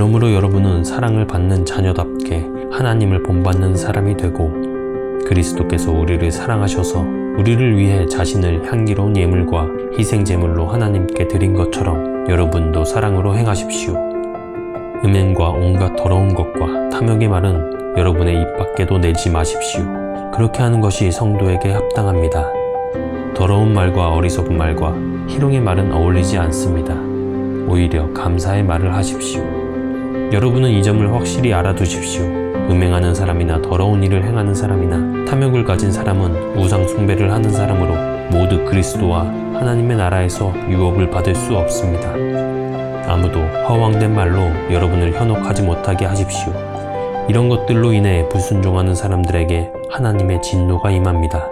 그러므로 여러분은 사랑을 받는 자녀답게 하나님을 본받는 사람이 되고 그리스도께서 우리를 사랑하셔서 우리를 위해 자신을 향기로운 예물과 희생 제물로 하나님께 드린 것처럼 여러분도 사랑으로 행하십시오. 음행과 온갖 더러운 것과 탐욕의 말은 여러분의 입 밖에도 내지 마십시오. 그렇게 하는 것이 성도에게 합당합니다. 더러운 말과 어리석은 말과 희롱의 말은 어울리지 않습니다. 오히려 감사의 말을 하십시오. 여러분은 이 점을 확실히 알아두십시오. 음행하는 사람이나 더러운 일을 행하는 사람이나 탐욕을 가진 사람은 우상 숭배를 하는 사람으로 모두 그리스도와 하나님의 나라에서 유업을 받을 수 없습니다. 아무도 허황된 말로 여러분을 현혹하지 못하게 하십시오. 이런 것들로 인해 불순종하는 사람들에게 하나님의 진노가 임합니다.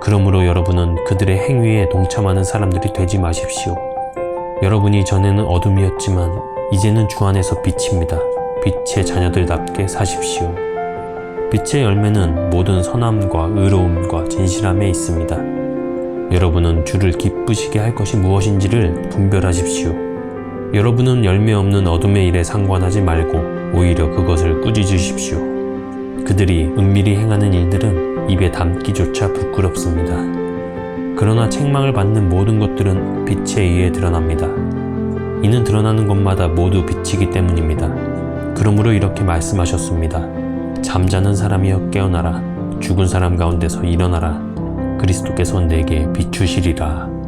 그러므로 여러분은 그들의 행위에 동참하는 사람들이 되지 마십시오. 여러분이 전에는 어둠이었지만 이제는 주 안에서 빛입니다. 빛의 자녀들답게 사십시오. 빛의 열매는 모든 선함과 의로움과 진실함에 있습니다. 여러분은 주를 기쁘시게 할 것이 무엇인지를 분별하십시오. 여러분은 열매 없는 어둠의 일에 상관하지 말고 오히려 그것을 꾸짖으십시오. 그들이 은밀히 행하는 일들은 입에 담기조차 부끄럽습니다. 그러나 책망을 받는 모든 것들은 빛에 의해 드러납니다. 이는 드러나는 것마다 모두 빛이기 때문입니다. 그러므로 이렇게 말씀하셨습니다. 잠자는 사람이여 깨어나라. 죽은 사람 가운데서 일어나라. 그리스도께서 내게 비추시리라.